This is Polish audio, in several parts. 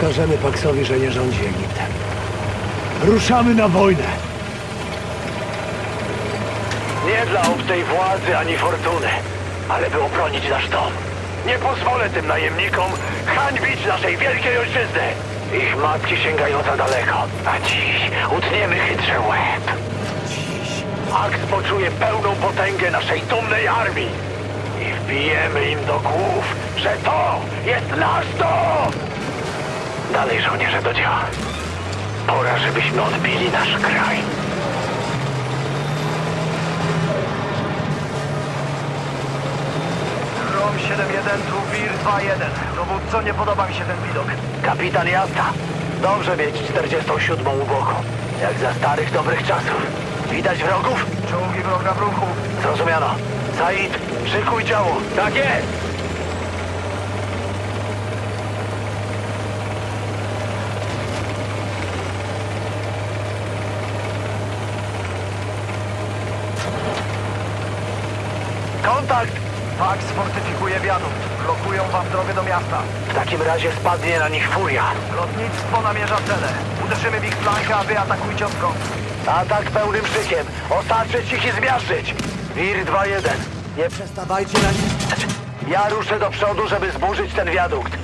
Pokażemy Paxowi, że nie rządzi Egiptem. Ruszamy na wojnę! Nie dla obcej władzy ani fortuny, ale by obronić nasz dom. Nie pozwolę tym najemnikom hańbić naszej wielkiej ojczyzny. Ich matki sięgają za daleko, a dziś utniemy chytrze łeb. Dziś Aks poczuje pełną potęgę naszej dumnej armii i wbijemy im do głów, że to jest nasz dom! Dalej żołnierze do dzieła. Pora, żebyśmy odbili nasz kraj. Rom 7-1, tu Wir 2-1. Dowódco, nie podoba mi się ten widok. Kapitan Jazda. Dobrze mieć 47 u boku. Jak za starych, dobrych czasów. Widać wrogów? Czołgi wroga w ruchu. Zrozumiano. Said, szykuj działo. Tak jest! Kontakt! Pax fortyfikuje wiadukt. Blokują wam drogę do miasta. W takim razie spadnie na nich furia. Lotnictwo namierza cele. Uderzymy w ich flankę, a wy atakujcie od frontu. Atak pełnym szykiem. Osaczyć ich i zmiażdżyć. Wir 2-1. Nie przestawajcie na nim. Ja ruszę do przodu, żeby zburzyć ten wiadukt.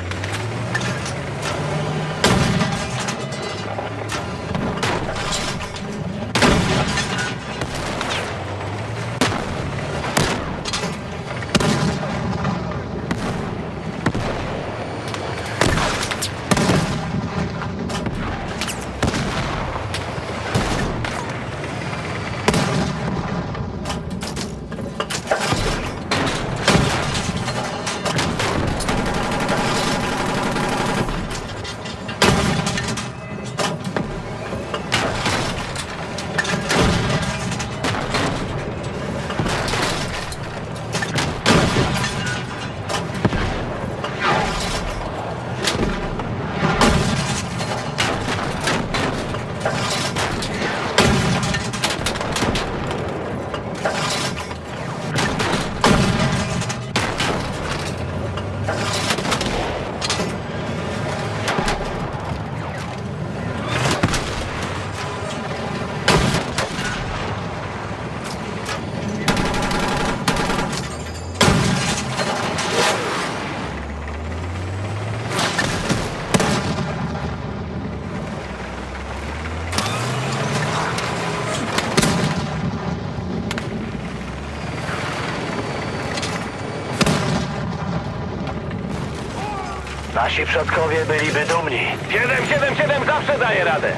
Nasi przodkowie byliby dumni. 777 zawsze daje radę.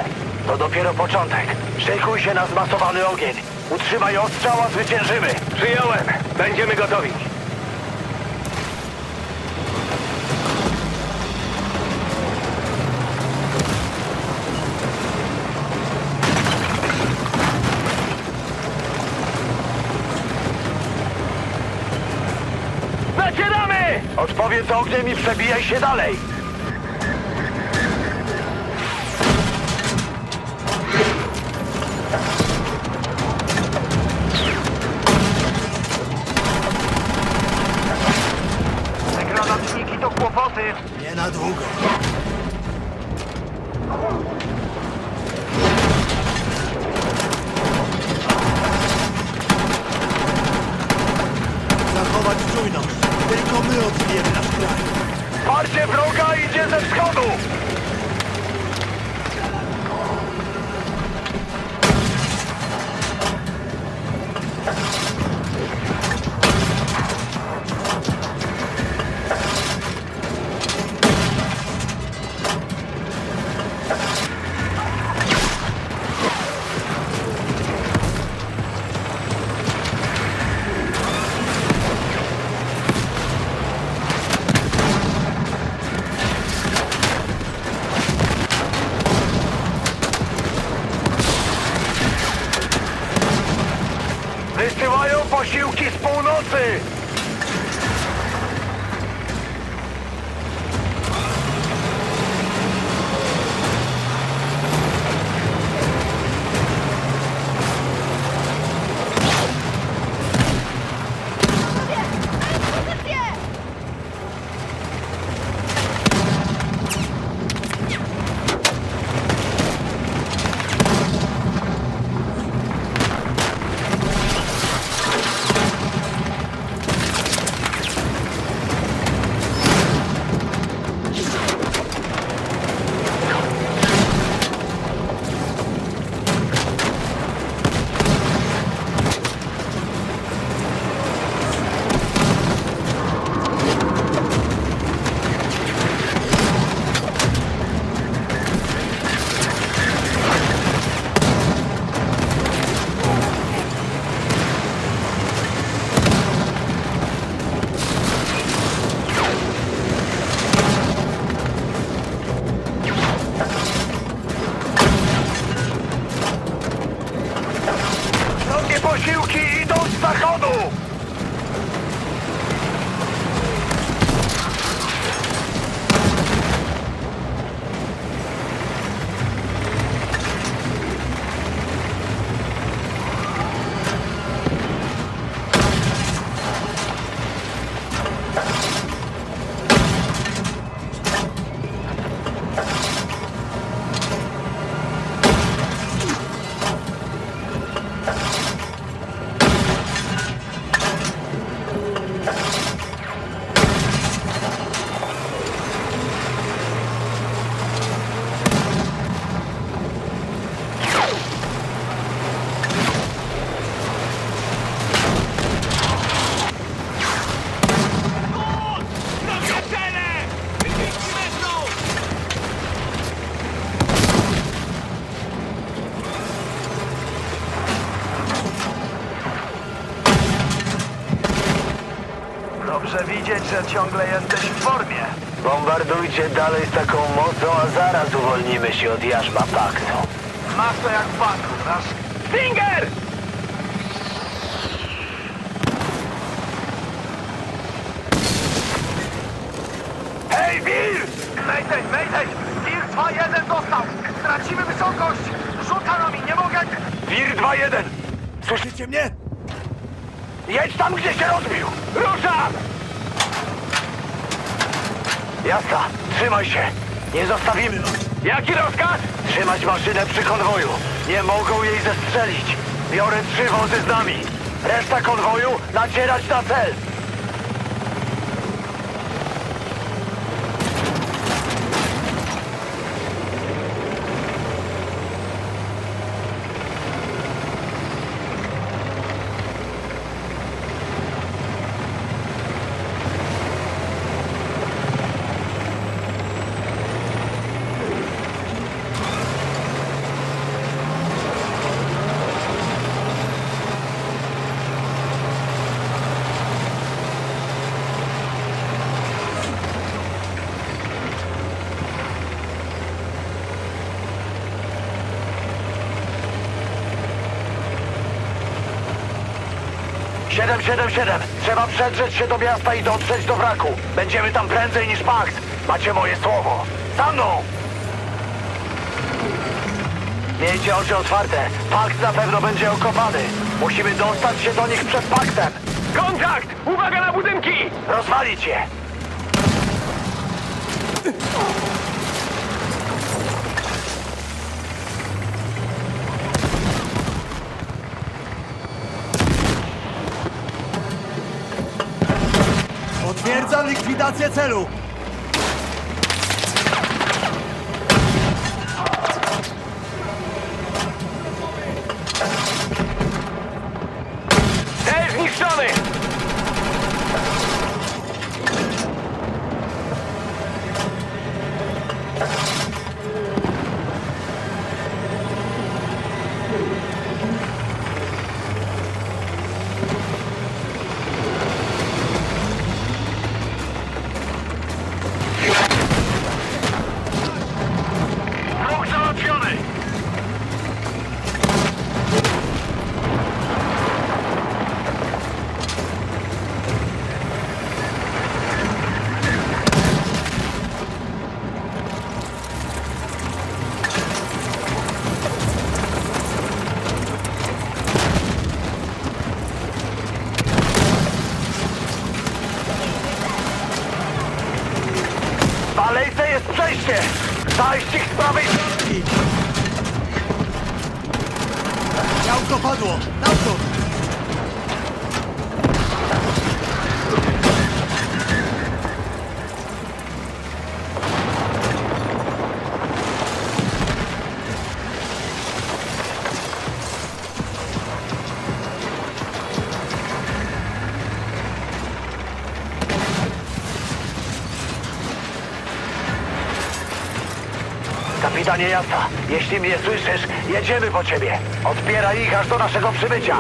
To dopiero początek. Szykuj się na zmasowany ogień. Utrzymaj ostrzał, a zwyciężymy. Przyjąłem. Będziemy gotowi. Odpowiedz ogniem i przebijaj się dalej. Te granatniki to kłopoty. Nie na długo. Zachować czujność. Tylko my odbijemy nasz kraj. Parcie wroga idzie ze wschodu! Posiłki z północy! Widzieć, że ciągle jesteś w formie. Bombardujcie dalej z taką mocą, a zaraz uwolnimy się od jarzma Paxu. Masz to jak w banku, znasz? Finger! Hej, Bill! Mayday, mayday! Tir 2-1 dostał! Stracimy wysokość! Rzuca nami, nie mogę... Wir 2-1! Słyszycie mnie? Jedź tam, gdzie się rozbił! Ruszam! Jasna, trzymaj się! Nie zostawimy! Jaki rozkaz? Trzymać maszynę przy konwoju. Nie mogą jej zestrzelić. Biorę trzy wozy z nami. Reszta konwoju nacierać na cel. Siedem, siedem, siedem. Trzeba przedrzeć się do miasta i dotrzeć do wraku. Będziemy tam prędzej niż Pax. Macie moje słowo. Za mną! Miejcie oczy otwarte. Pax na pewno będzie okopany. Musimy dostać się do nich przed Paxem. Kontakt! Uwaga na budynki! Rozwalić je! Potwierdzam likwidację celu. Kapitanie Jasa, jeśli mnie słyszysz, jedziemy po ciebie. Odbieraj ich aż do naszego przybycia.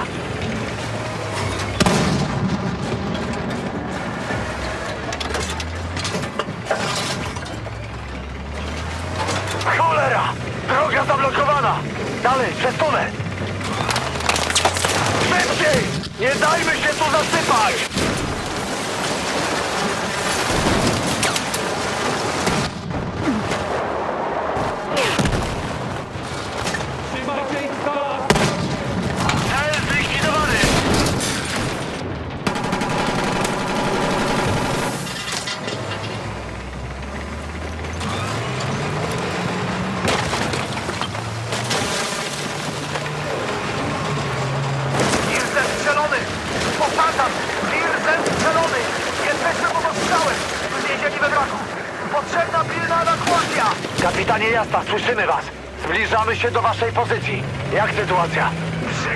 Jasta, słyszymy was! Zbliżamy się do waszej pozycji. Jak sytuacja? Przy...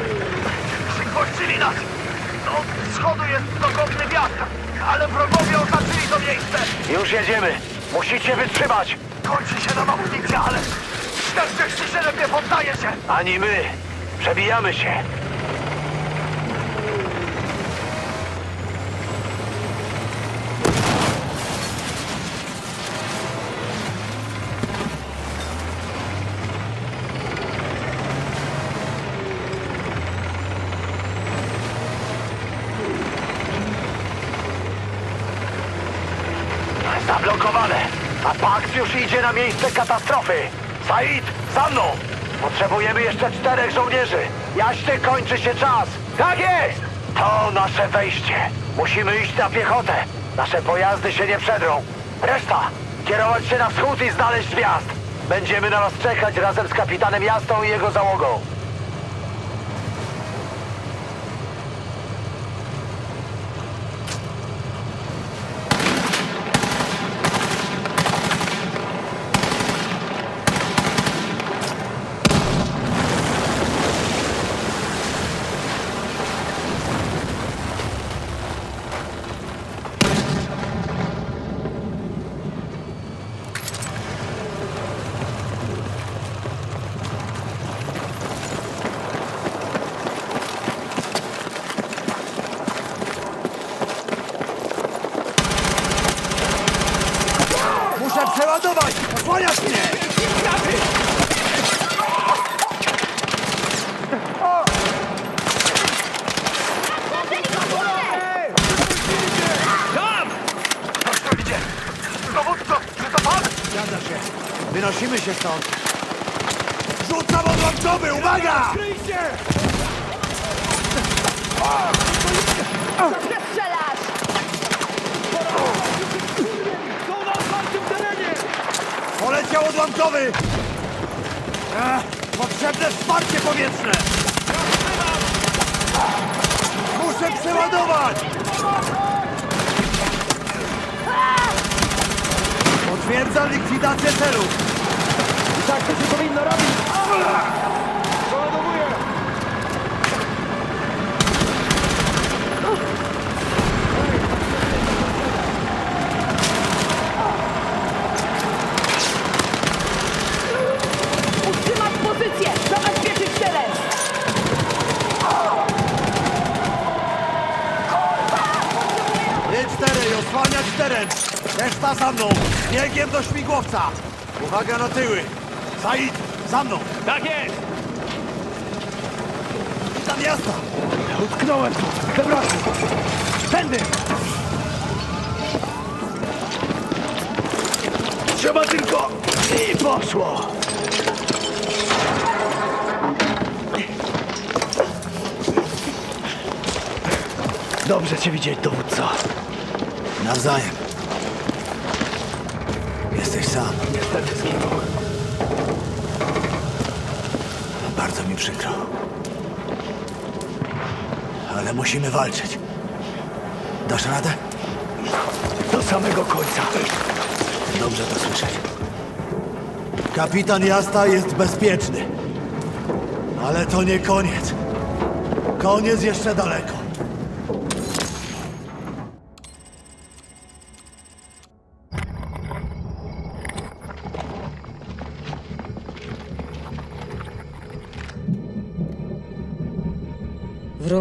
Przygwoździli nas! No, schodu jest dogodny wiatr, ale wrogowie oznaczyli to miejsce! Już jedziemy. Musicie wytrzymać. Kończy się nam amunicja, ale 47 nie poddaje się! Ani my. Przebijamy się. Na miejsce katastrofy. Said, za mną! Potrzebujemy jeszcze czterech żołnierzy. Jaśnie kończy się czas. Tak jest! To nasze wejście. Musimy iść na piechotę. Nasze pojazdy się nie przedrą. Reszta, kierować się na wschód i znaleźć wjazd. Będziemy na was czekać razem z kapitanem Jastą i jego załogą. Muszę przeładować! Osłaniasz mnie! Dowódco, czy to pan? Zgadza się. Wynosimy się stąd. Rzucam odłamcowy! Uwaga! strzelasz! Poleciał odłamcowy! Ech, potrzebne wsparcie powietrzne! Muszę przeładować! Potwierdzam likwidację celu! I tak to się powinno robić! Utrzymać pozycję! Zabezpieczyć teren! Jedź cztery i osłaniać teren! Reszta za mną! Biegiem do śmigłowca! Uwaga na tyły! Said, za mną! Tak jest! Tam jazda! Utknąłem! Przepraszam! Tędy! Trzeba tylko... I poszło! Dobrze cię widzieć, dowódco. Nawzajem. Jesteś sam. Niestety zginął. Bardzo mi przykro. Ale musimy walczyć. Dasz radę? Do samego końca. Dobrze to słyszeć. Kapitan Jasta jest bezpieczny. Ale to nie koniec. Koniec jeszcze daleko.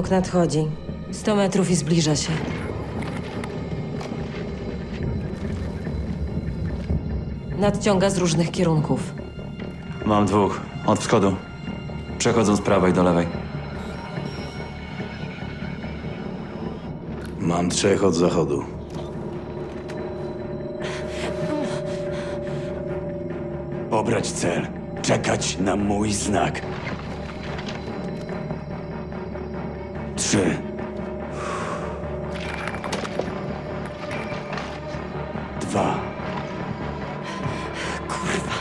Nadchodzi. 100 metrów i zbliża się. Nadciąga z różnych kierunków. Mam dwóch. Od wschodu. Przechodzą z prawej do lewej. Mam trzech od zachodu. Obrać cel. Czekać na mój znak. Trzy. Dwa. Kurwa.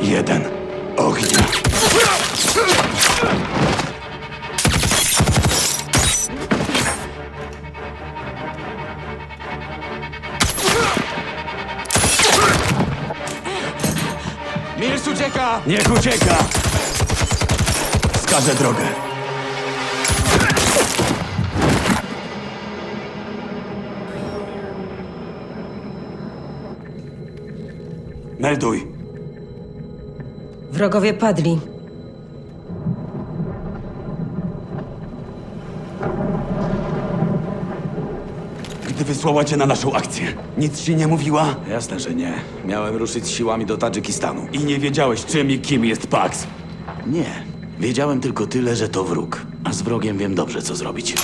Jeden. Niech ucieka! Wskażę drogę. Melduj. Wrogowie padli. Gdy wysłała cię na naszą akcję, nic ci nie mówiła? Jasne, że nie. Miałem ruszyć siłami do Tadżykistanu. I nie wiedziałeś, czym i kim jest Pax. Nie. Wiedziałem tylko tyle, że to wróg. A z wrogiem wiem dobrze, co zrobić.